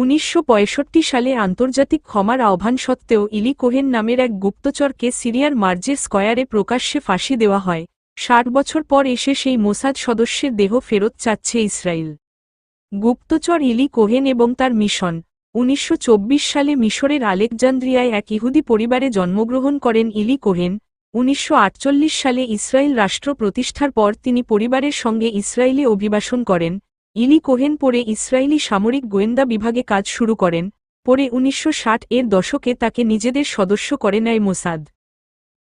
উনিশশো পঁয়ষট্টি সালে আন্তর্জাতিক ক্ষমার আহ্বান সত্ত্বেও ইলি কোহেন নামের এক গুপ্তচরকে সিরিয়ার মার্জে স্কয়ারে প্রকাশ্যে ফাঁসি দেওয়া হয়। ষাট বছর পর এসে সেই মোসাদ সদস্যের দেহ ফেরত চাচ্ছে ইসরায়েল গুপ্তচর ইলি কোহেন এবং তার মিশন। উনিশশো চব্বিশ সালে মিশরের আলেকজান্দ্রিয়ায় এক ইহুদি পরিবারে জন্মগ্রহণ করেন ইলি কোহেন। উনিশশো আটচল্লিশ সালে ইসরায়েল রাষ্ট্র প্রতিষ্ঠার পর তিনি পরিবারের সঙ্গে ইসরায়েলে অভিবাসন করেন। ইলি কোহেন পরে ইসরায়েলি সামরিক গোয়েন্দা বিভাগে কাজ শুরু করেন, পরে উনিশশো ষাট এর দশকে তাকে নিজেদের সদস্য করে নেয় মোসাদ।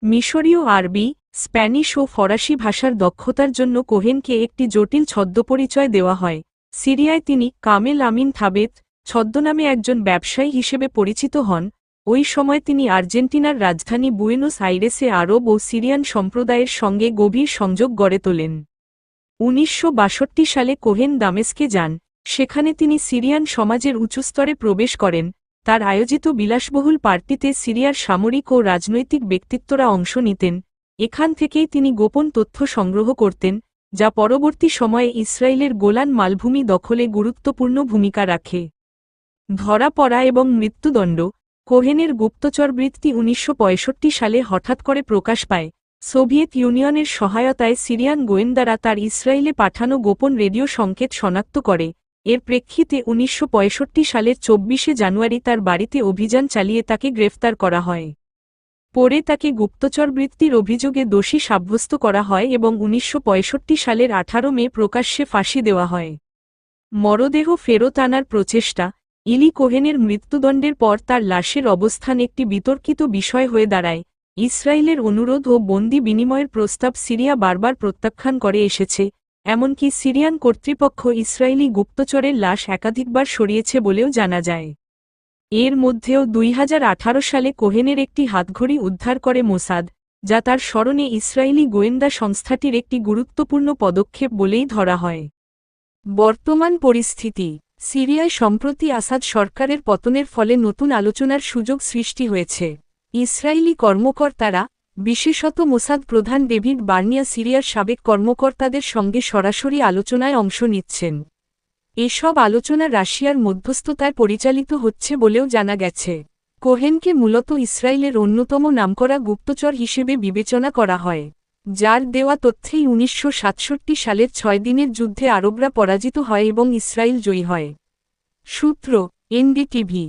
মিশরীয় আরবি, স্প্যানিশ ও ফরাসি ভাষার দক্ষতার জন্য কোহেনকে একটি জটিল ছদ্মপরিচয় দেওয়া হয়। সিরিয়ায় তিনি কামেল আমিন থাবেত ছদ্মনামে একজন ব্যবসায়ী হিসেবে পরিচিত হন। ওই সময় তিনি আর্জেন্টিনার রাজধানী বুয়েনোস আইরেসে আরব ও সিরিয়ান সম্প্রদায়ের সঙ্গে গভীর সংযোগ গড়ে তোলেন। উনিশশো বাষট্টি সালে কোহেন দামেস্কে যান, সেখানে তিনি সিরিয়ান সমাজের উঁচুস্তরে প্রবেশ করেন, তার আয়োজিত বিলাসবহুল পার্টিতে সিরিয়ার সামরিক ও রাজনৈতিক ব্যক্তিত্বরা অংশ নিতেন, এখান থেকেই তিনি গোপন তথ্য সংগ্রহ করতেন, যা পরবর্তী সময়ে ইসরায়েলের গোলান মালভূমি দখলে গুরুত্বপূর্ণ ভূমিকা রাখে। ধরা পড়া এবং মৃত্যুদণ্ড, কোহেনের গুপ্তচরবৃত্তি উনিশশো পঁয়ষট্টি সালে হঠাৎ করে প্রকাশ পায় সোভিয়েত ইউনিয়নের সহায়তায় সিরিয়ান গোয়েন্দারা তার ইসরায়েলে পাঠানো গোপন রেডিও সংকেত শনাক্ত করে। এর প্রেক্ষিতে উনিশশো পঁয়ষট্টি সালের চব্বিশে জানুয়ারি তার বাড়িতে অভিযান চালিয়ে তাকে গ্রেফতার করা হয়। পরে তাকে গুপ্তচরবৃত্তির অভিযোগে দোষী সাব্যস্ত করা হয় এবং উনিশশো পঁয়ষট্টি সালের আঠারো মে প্রকাশ্যে ফাঁসি দেওয়া হয়। মরদেহ ফেরত আনার প্রচেষ্টা, ইলি কোহেনের মৃত্যুদণ্ডের পর তার লাশের অবস্থান একটি বিতর্কিত বিষয় হয়ে দাঁড়ায়। ইসরায়েলের অনুরোধ ও বন্দি বিনিময়ের প্রস্তাব সিরিয়া বারবার প্রত্যাখ্যান করে এসেছে, এমনকি সিরিয়ান কর্তৃপক্ষ ইসরায়েলি গুপ্তচরের লাশ একাধিকবার সরিয়েছে বলেও জানা যায়। এর মধ্যেও দুই হাজার আঠারো সালে কোহেনের একটি হাতঘড়ি উদ্ধার করে মোসাদ, যা তার স্মরণে ইসরায়েলি গোয়েন্দা সংস্থাটির একটি গুরুত্বপূর্ণ পদক্ষেপ বলেই ধরা হয়। বর্তমান পরিস্থিতি, সিরিয়ায় সম্প্রতি আসাদ সরকারের পতনের ফলে নতুন আলোচনার সুযোগ সৃষ্টি হয়েছে। ইসরায়েলি কর্মকর্তারা, বিশেষত মোসাদ প্রধান ডেভিড বার্নিয়া সিরিয়ার সাবেক কর্মকর্তাদের সঙ্গে সরাসরি আলোচনায় অংশ নিচ্ছেন। এসব আলোচনা রাশিয়ার মধ্যস্থতায় পরিচালিত হচ্ছে বলেও জানা গেছে। কোহেনকে মূলত ইসরায়েলের অন্যতম নামকরা গুপ্তচর হিসেবে বিবেচনা করা হয়, যার দেওয়া তথ্যেই উনিশশো সাতষট্টি সালের ছয় দিনের যুদ্ধে আরবরা পরাজিত হয় এবং ইসরায়েল জয়ী হয়। সূত্র, এনডিটিভি